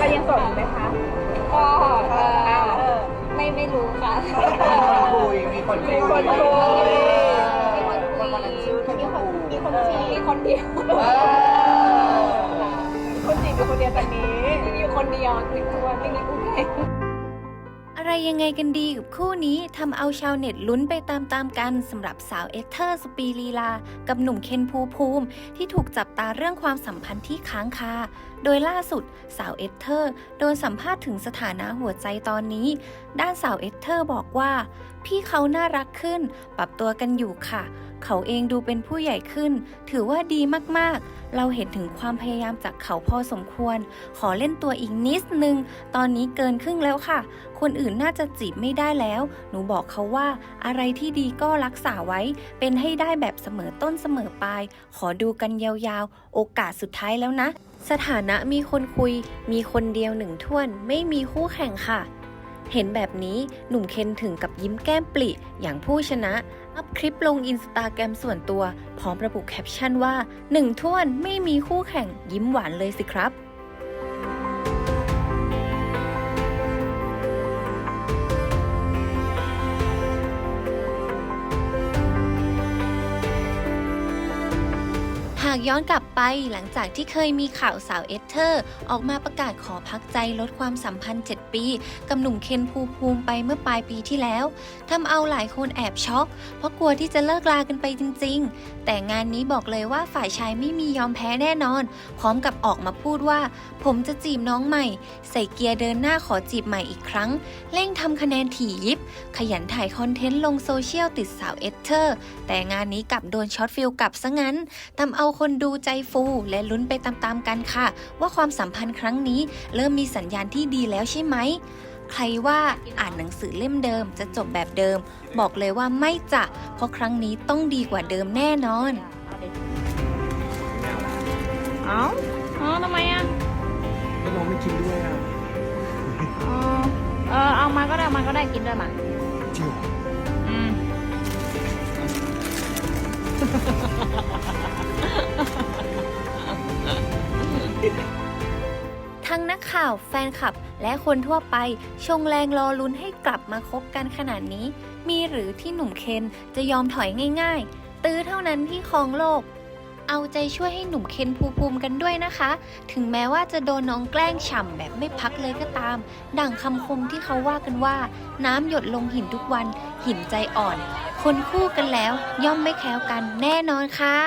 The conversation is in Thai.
เรายังโสดอยู่ไหมคะ ก็เอ่อเออไม่ไม่รู้ค่ะคุย มีคนคุยมีคนคุย มีคนคุยคนนั้นชื่อคนคุยมีคนจีมีคนเดียวเออคนจีบอยู่คนเดียวตอนนี้มีอยู่คนเดียวหนึ่งตัวไม่มีคู่แข่ง อะไรยังไงกันดีกับคู่นี้ทำเอาชาวเน็ตลุ้นไปตามๆกันสำหรับสาวเอเธอร์สปีลีลา กับหนุ่มเคนภูภูมิ ที่ถูกจับตาเรื่องความสัมพันธ์ที่ค้างคา โดยล่าสุดสาวเอเธอร์โดนสัมภาษณ์ถึงสถานะหัวใจตอนนี้ ด้านสาวเอเธอร์บอกว่า พี่เขาน่ารักขึ้น ปรับตัวกันอยู่ค่ะ เขาเองดูเป็นผู้ใหญ่ขึ้น ถือว่าดีมากๆ เราเห็นถึงความพยายามจากเขาพอสมควร ขอเล่นตัวอีกนิดนึง ตอนนี้เกินครึ่งแล้วค่ะ คนอื่นน่าจะจีบไม่ได้แล้ว หนูบอกเขาว่า อะไรที่ดีก็รักษาไว้ เป็นให้ได้แบบเสมอต้นเสมอปลาย ขอดูกันยาวๆ โอกาสสุดท้ายแล้วนะ สถานะมีคนคุย มีคนเดียวหนึ่งท่วน ไม่มีคู่แข่งค่ะเห็นแบบนี้หนุ่มเคนถึงกับยิ้มแก้มปลิอย่างผู้ชนะ อัพคลิปลงอินสตาแกรมส่วนตัว พร้อมระบุแคปชั่นว่าหนึ่งท่วนไม่มีคู่แข่งยิ้มหวานเลยสิครับ หากย้อนกลับไปหลังจากที่เคยมีข่าวสาวเอสเธอร์ ออกมาประกาศขอพักใจลดความสัมพันธ์ 7 ปี กับหนุ่มเคนภูภูมิไปเมื่อปลายปีที่แล้วทำเอาหลายคนแอบช็อก เพราะกลัวที่จะเลิกลากันไปจริง ๆ แต่งานนี้บอกเลยว่าฝ่ายชายไม่มียอมแพ้แน่นอน พร้อมกับออกมาพูดว่า ผมจะจีบน้องใหม่ ใส่เกียร์เดินหน้าขอจีบใหม่อีกครั้ง เร่งทำคะแนนถี่ยิบ ขยันถ่ายคอนเทนต์ลงโซเชียลติดสาวเอสเธอร์ แต่งานนี้กลับโดนช็อตฟิลกลับซะงั้นทำเอาคนดูใจฟูและลุ้นไปตามๆกันค่ะ ว่าความสัมพันธ์ครั้งนี้เริ่มมีสัญญาณที่ดีแล้วใช่ไหมใครว่าอ่านหนังสือเล่มเดิมจะจบแบบเดิม บอกเลยว่าไม่จะเพราะครั้งนี้ต้องดีกว่าเดิมแน่นอน เอ้าอ๋อทำไมอะแล้วน้องไม่กินด้วยอะอ๋อเออเอามาก็ได้เอามาก็ได้กินด้วยมาจริงเหรออืม ข่าว แฟนคลับ และคนทั่วไป ชงแรงรอลุ้นให้กลับมาคบกันขนาดนี้ มีหรือที่หนุ่มเคนจะยอมถอยง่ายๆ ตื้อเท่านั้นที่ครองโลก เอาใจช่วยให้หนุ่มเคนภูมิภูมิกันด้วยนะคะ ถึงแม้ว่าจะโดนน้องแกล้งฉ่ำแบบไม่พักเลยก็ตาม ดั่งคำคมที่เขาว่ากันว่า น้ำหยดลงหินทุกวัน หินใจอ่อน คนคู่กันแล้ว ย่อมไม่แคล้วกันแน่นอนค่ะ